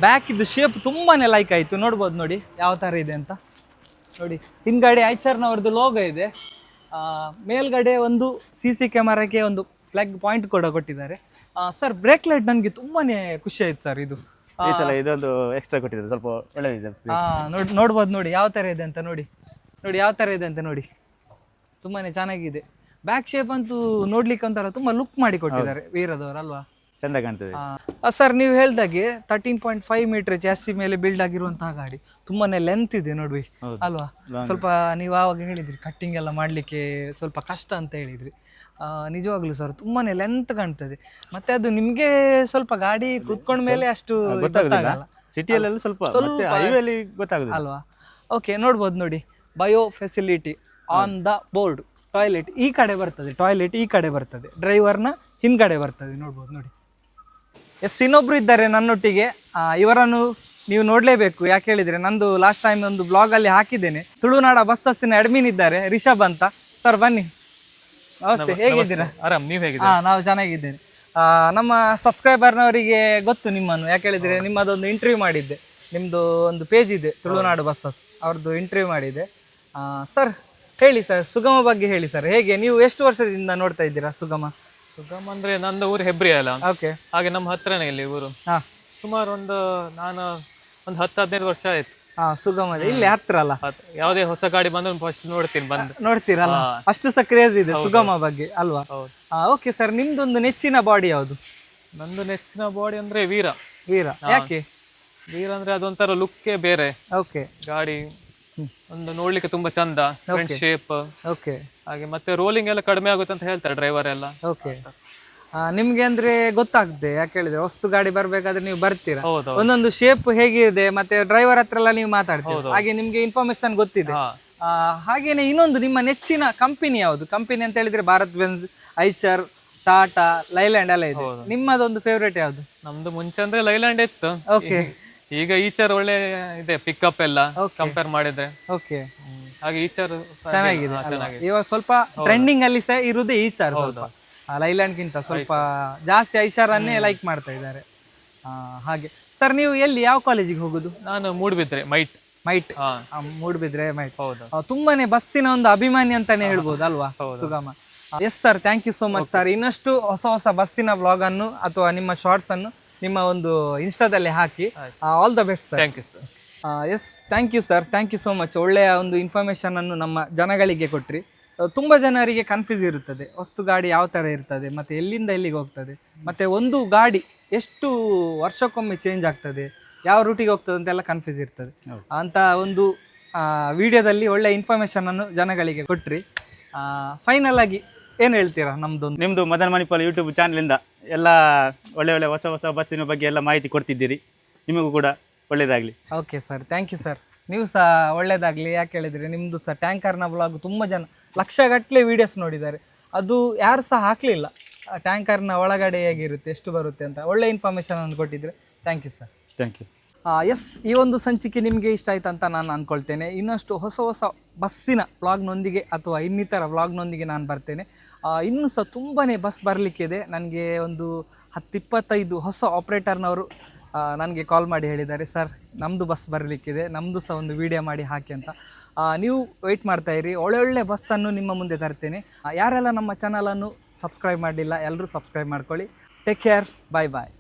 ಬ್ಯಾಕ್ ಇದ್ದು ಶೇಪ್ ತುಂಬಾನೇ ಲೈಕ್ ಆಯಿತು. ನೋಡ್ಬೋದು ನೋಡಿ ಯಾವ ಥರ ಇದೆ ಅಂತ. ನೋಡಿ ಹಿಂದ್ಗಡೆ ಐಚರ್ನವ್ರದ್ದು ಲೋಗೋ ಇದೆ. ಆ, ಮೇಲ್ಗಡೆ ಒಂದು ಸಿ ಸಿ ಕ್ಯಾಮರಾಗೆ ಒಂದು ಪ್ಲಗ್ ಪಾಯಿಂಟ್ ಕೂಡ ಕೊಟ್ಟಿದ್ದಾರೆ. ಸರ್ ಬ್ರೇಕ್ ಲೈಟ್ ನನಗೆ ತುಂಬಾನೇ ಖುಷಿ ಆಯ್ತು ಸರ್ ಇದು. ಈ ಸಲ ಇದೊಂದು ಎಕ್ಸ್ಟ್ರಾ ಕೊಟ್ಟಿದ್ದಾರೆ ಸ್ವಲ್ಪ ಒಳ್ಳೆದಿದೆ. ನೋಡ್ ನೋಡ್ಬೋದು ನೋಡಿ ಯಾವ ಥರ ಇದೆ ಅಂತ ನೋಡಿ. ನೋಡಿ ಯಾವ ಥರ ಇದೆ ಅಂತ ನೋಡಿ. ತುಂಬಾನೇ ಚೆನ್ನಾಗಿದೆ. ಬ್ಯಾಕ್ ಶೇಪ್ ಅಂತೂ ನೋಡ್ಲಿಕ್ಕೆ ಒಂಥರ ತುಂಬಾ ಲುಕ್ ಮಾಡಿ ಕೊಟ್ಟಿದ್ದಾರೆ ವೀರದವರು ಅಲ್ವಾ? ಚಂದ ಕಾಣ್ತದೆ. ಸರ್ ನೀವು ಹೇಳ್ದಾಗೆ ತರ್ಟೀನ್ ಪಾಯಿಂಟ್ ಫೈವ್ ಮೀಟರ್ ಜಾಸ್ತಿ ಮೇಲೆ ಬಿಲ್ಡ್ ಆಗಿರುವಂತಹ ಗಾಡಿ ತುಂಬಾನೇ ಲೆಂತ್ ಇದೆ ನೋಡ್ವಿ ಅಲ್ವಾ? ಸ್ವಲ್ಪ ನೀವು ಆವಾಗ ಹೇಳಿದ್ರಿ ಕಟ್ಟಿಂಗ್ ಎಲ್ಲ ಮಾಡ್ಲಿಕ್ಕೆ ಸ್ವಲ್ಪ ಕಷ್ಟ ಅಂತ ಹೇಳಿದ್ರಿ. ನಿಜವಾಗ್ಲೂ ಸರ್ ತುಂಬಾನೇ ಲೆಂತ್ ಕಾಣ್ತದೆ. ಮತ್ತೆ ಅದು ನಿಮ್ಗೆ ಸ್ವಲ್ಪ ಗಾಡಿ ಕೂತ್ಕೊಂಡ ಮೇಲೆ ಅಷ್ಟು ಸಿಟಿಯಲ್ಲೆಲ್ಲ ಸ್ವಲ್ಪ ಗೊತ್ತಾಗುದಿಲ್ಲ. ಅಲ್ವಾ? ಓಕೆ ನೋಡ್ಬೋದು ನೋಡಿ. Bio facility on the board toilet ಈ ಕಡೆ ಬರ್ತದೆ ಟಾಯ್ಲೆಟ್ ಈ ಕಡೆ ಬರ್ತದೆ. ಡ್ರೈವರ್ನ ಹಿಂದ್ಗಡೆ ಬರ್ತದೆ ನೋಡ್ಬೋದು ನೋಡಿ. ಎಸ್ ಇನ್ನೊಬ್ರು ಇದ್ದಾರೆ ನನ್ನೊಟ್ಟಿಗೆ. ಇವರನ್ನು ನೀವು ನೋಡಲೇಬೇಕು. ಯಾಕೆ ಹೇಳಿದ್ರೆ ನಂದು ಲಾಸ್ಟ್ ಟೈಮ್ ಒಂದು ಬ್ಲಾಗಲ್ಲಿ ಹಾಕಿದ್ದೇನೆ. ತುಳುನಾಡ ಬಸ್ಸಸ್ಸಿನ ಅಡ್ಮಿನ್ ಇದ್ದಾರೆ ರಿಷಬ್ ಅಂತ. ಸರ್ ಬನ್ನಿ. ನಮಸ್ತೆ ಹೇಗಿದ್ದೀರಾ? ಆರಾಮ್ ನೀವ್ ಹೇಗಿದ್ದೀರಾ? ಹಾ ನಾವು ಚೆನ್ನಾಗಿದ್ದೇನೆ ಆ, ನಮ್ಮ ಸಬ್ಸ್ಕ್ರೈಬರ್ನವರಿಗೆ ಗೊತ್ತು ನಿಮ್ಮನ್ನು. ಯಾಕೆ ಹೇಳಿದ್ರೆ ನಿಮ್ಮದೊಂದು ಇಂಟರ್ವ್ಯೂ ಮಾಡಿದ್ದೆ. ನಿಮ್ಮದು ಒಂದು ಪೇಜ್ ಇದೆ ತುಳುನಾಡು ಬಸ್ಸಸ್ ಅವ್ರದ್ದು ಇಂಟರ್ವ್ಯೂ ಮಾಡಿದೆ ಸರ್ ಹೇಳಿ ಸರ್ ಸುಗಮ ಬಗ್ಗೆ ಹೇಳಿ ಸರ್ ಹೇಗೆ ನೀವು ಎಷ್ಟು ವರ್ಷದಿಂದ ನೋಡ್ತಾ ಇದ್ದೀರಾ ಸುಗಮ? ಸುಗಮ ಅಂದ್ರೆ ನಂದು ಊರು ಹೆಬ್ರಿ ಅಲ್ಲ. ಓಕೆ ಹಾಗೆ ನಮ್ಮ ಹತ್ರನೇ ಇಲ್ಲಿ ಊರು. ಹಾ. ಸುಮಾರು ಒಂದು ನಾನು ಒಂದು ಹತ್ತು ಹದಿನೈದು ವರ್ಷ ಆಯ್ತು. ಹಾ ಸುಗಮ ಇಲ್ಲಿ ಹತ್ರ ಅಲ್ಲ? ಯಾವುದೇ ಹೊಸ ಗಾಡಿ ಬಂದ್ರೆ ಫಸ್ಟ್ ನೋಡ್ತೀನಿ ಬಂದು. ನೋಡ್ತೀರಲ್ಲ. ಅಷ್ಟು ಸಹ ಕ್ರೇಜ್ ಇದೆ ಸುಗಮ ಬಗ್ಗೆ ಅಲ್ವಾ? ಓಕೆ ಸರ್ ನಿಮ್ದೊಂದು ನೆಚ್ಚಿನ ಬಾಡಿ ಯಾವುದು? ನಂದು ನೆಚ್ಚಿನ ಬಾಡಿ ಅಂದ್ರೆ ವೀರ. ವೀರ. ಯಾಕೆ? ವೀರ ಅಂದ್ರೆ ಅದೊಂಥರ ಲುಕ್ಕೇ ಬೇರೆ. ಓಕೆ ಗಾಡಿ ಒಂದು ನೋಡ್ಲಿಕ್ಕೆ ತುಂಬಾ ಚಂದ ಫ್ರಂಟ್ ಶೇಪ್ ಓಕೆ ಹಾಗೆ ಮತ್ತೆ ರೋಲಿಂಗ್ ಎಲ್ಲ ಕಡಿಮೆ ಆಗುತ್ತೆ ಅಂತ ಹೇಳ್ತಾರೆ ಡ್ರೈವರ್ ಎಲ್ಲ. ಓಕೆ ನಿಮ್ಗೆ ಅಂದ್ರೆ ಗೊತ್ತಾಗ್ತದೆ ಯಾಕೆ ಹೇಳಿದ್ರೆ ವಸ್ತು ಗಾಡಿ ಬರ್ಬೇಕಾದ್ರೆ ನೀವು ಬರ್ತೀರಾ. ಒಂದೊಂದು ಶೇಪ್ ಹೇಗಿದೆ ಮತ್ತೆ ಡ್ರೈವರ್ ಹತ್ರ ಎಲ್ಲ ನೀವು ಮಾತಾಡ್ತೀರಾ. ಹಾಗೆ ನಿಮ್ಗೆ ಇನ್ಫಾರ್ಮೇಶನ್ ಗೊತ್ತಿದೆ. ಹಾಗೇನೆ ಇನ್ನೊಂದು ನಿಮ್ಮ ನೆಚ್ಚಿನ ಕಂಪನಿ ಯಾವುದು? ಕಂಪನಿ ಅಂತ ಹೇಳಿದ್ರೆ ಭಾರತ್ ಬೆಂಜ್ ಐಚರ್ ಟಾಟಾ ಲೈಲ್ಯಾಂಡ್ ಎಲ್ಲ ಇದೆ. ನಿಮ್ಮದೊಂದು ಫೇವ್ರೇಟ್ ಯಾವುದು? ನಮ್ದು ಮುಂಚೆ ಅಂದ್ರೆ ಲೈಲ್ಯಾಂಡ್ ಇತ್ತು. ಓಕೆ ಈಗ ಈಚರ್ ಒಳ್ಳೆ ಇದೆ ಪಿಕಪ್ ಎಲ್ಲ ಕಂಪೇರ್ ಮಾಡಿದ್ರೆ. ಓಕೆ ಹಾಗೆ ಈಚರ್ ಚೆನ್ನಾಗಿದೆ? ಇವಾಗ ಸ್ವಲ್ಪ ಟ್ರೆಂಡಿಂಗ್ ಅಲ್ಲಿ ಸಹ ಇರುದೇ ಈಚರ್ ಲೈಲ್ಯಾಂಡ್ ಗಿಂತ ಸ್ವಲ್ಪ ಜಾಸ್ತಿ ಐಶಾರನ್ನೇ ಲೈಕ್ ಮಾಡ್ತಾ ಇದ್ದಾರೆ. ಹಾಗೆ. ಸರ್ ನೀವು ಎಲ್ಲಿ ಯಾವ ಕಾಲೇಜಿಗೆ ಹೋಗುದು? ನಾನು Moodbidri MITE MITE Moodbidri MITE ಹೌದು. ತುಂಬಾನೇ ಬಸ್ಸಿನ ಒಂದು ಅಭಿಮಾನಿ ಅಂತಾನೆ ಹೇಳ್ಬೋದು ಅಲ್ವಾ? Sugama. Yes sir thank you so much sir ಇನ್ನಷ್ಟು ಹೊಸ ಹೊಸ ಬಸ್ಸಿನ ಬ್ಲಾಗ್ ಅನ್ನು ಅಥವಾ ನಿಮ್ಮ ಶಾರ್ಟ್ಸ್ ಅನ್ನು ನಿಮ್ಮ ಒಂದು ಇನ್ಸ್ಟಾದಲ್ಲಿ ಹಾಕಿ all the best sir thank you sir yes thank you sir thank you so much ಒಳ್ಳೆಯ ಒಂದು ಇನ್ಫಾರ್ಮೇಷನ್ ಅನ್ನು ನಮ್ಮ ಜನಗಳಿಗೆ ಕೊಟ್ರಿ. ತುಂಬ ಜನರಿಗೆ ಕನ್ಫ್ಯೂಸ್ ಇರುತ್ತದೆ. ವಸ್ತು ಗಾಡಿ ಯಾವ ಥರ ಇರ್ತದೆ ಮತ್ತು ಎಲ್ಲಿಂದ ಎಲ್ಲಿಗೆ ಹೋಗ್ತದೆ ಮತ್ತು ಒಂದು ಗಾಡಿ ಎಷ್ಟು ವರ್ಷಕ್ಕೊಮ್ಮೆ ಚೇಂಜ್ ಆಗ್ತದೆ ಯಾವ ರೂಟಿಗೆ ಹೋಗ್ತದೆ ಅಂತೆಲ್ಲ ಕನ್ಫ್ಯೂಸ್ ಇರ್ತದೆ. ಅಂತ ಒಂದು ವಿಡಿಯೋದಲ್ಲಿ ಒಳ್ಳೆಯ ಇನ್ಫಾರ್ಮೇಷನ್ ಅನ್ನು ಜನಗಳಿಗೆ ಕೊಟ್ರಿ. ಫೈನಲ್ ಆಗಿ ಏನು ಹೇಳ್ತೀರಾ ನಮ್ಮದೊಂದು ನಿಮ್ಮದು ಮದನ್ ಮಣಿಪಾಲ್ ಯೂಟ್ಯೂಬ್ ಚಾನಲಿಂದ ಎಲ್ಲ ಒಳ್ಳೆ ಒಳ್ಳೆ ಹೊಸ ಹೊಸ ಬಸ್ಸಿನ ಬಗ್ಗೆ ಎಲ್ಲ ಮಾಹಿತಿ ಕೊಡ್ತಿದ್ದೀರಿ. ನಿಮಗೂ ಕೂಡ ಒಳ್ಳೆಯದಾಗಲಿ okay sir thank you sir ನೀವು ಸಹ ಒಳ್ಳೆಯದಾಗಲಿ ಯಾಕೆ ಹೇಳಿದರೆ ನಿಮ್ಮದು ಸಹ ಟ್ಯಾಂಕರ್ನ ಬ್ಲಾಗ್ ತುಂಬ ಜನ ಲಕ್ಷಗಟ್ಟಲೆ ವೀಡಿಯೋಸ್ ನೋಡಿದ್ದಾರೆ. ಅದು ಯಾರು ಸಹ ಹಾಕಲಿಲ್ಲ. ಟ್ಯಾಂಕರ್ನ ಒಳಗಡೆ ಹೇಗಿರುತ್ತೆ ಎಷ್ಟು ಬರುತ್ತೆ ಅಂತ ಒಳ್ಳೆ ಇನ್ಫಾರ್ಮೇಷನ್ ಅನ್ನು ಕೊಟ್ಟಿದ್ದರೆ thank you sir thank you yes ಈ ಒಂದು ಸಂಚಿಕೆ ನಿಮಗೆ ಇಷ್ಟ ಆಯ್ತು ಅಂತ ನಾನು ಅಂದ್ಕೊಳ್ತೇನೆ ಇನ್ನಷ್ಟು ಹೊಸ ಹೊಸ ಬಸ್ಸಿನ ವ್ಲಾಗ್ನೊಂದಿಗೆ ಅಥವಾ ಇನ್ನಿತರ ವ್ಲಾಗ್ನೊಂದಿಗೆ ನಾನು ಬರ್ತೇನೆ. ಇನ್ನೂ ಸಹ ತುಂಬಾ ಬಸ್ ಬರಲಿಕ್ಕಿದೆ. ನನಗೆ ಒಂದು ಹತ್ತಿಪ್ಪತ್ತೈದು ಹೊಸ ಆಪ್ರೇಟರ್ನವರು ನನಗೆ ಕಾಲ್ ಮಾಡಿ ಹೇಳಿದ್ದಾರೆ. ಸರ್ ನಮ್ಮದು ಬಸ್ ಬರಲಿಕ್ಕಿದೆ. ನಮ್ಮದು ಸಹ ಒಂದು ವಿಡಿಯೋ ಮಾಡಿ ಹಾಕಿ ಅಂತ. ನೀವು ವೆಯ್ಟ್ ಇರಿ. ಒಳ್ಳೊಳ್ಳೆ ಬಸ್ಸನ್ನು ನಿಮ್ಮ ಮುಂದೆ ತರ್ತೇನೆ. ಯಾರೆಲ್ಲ ನಮ್ಮ ಚಾನಲನ್ನು ಸಬ್ಸ್ಕ್ರೈಬ್ ಮಾಡಲಿಲ್ಲ ಎಲ್ಲರೂ ಸಬ್ಸ್ಕ್ರೈಬ್ ಮಾಡ್ಕೊಳ್ಳಿ. ಟೇಕ್ ಕೇರ್ ಬಾಯ್ ಬಾಯ್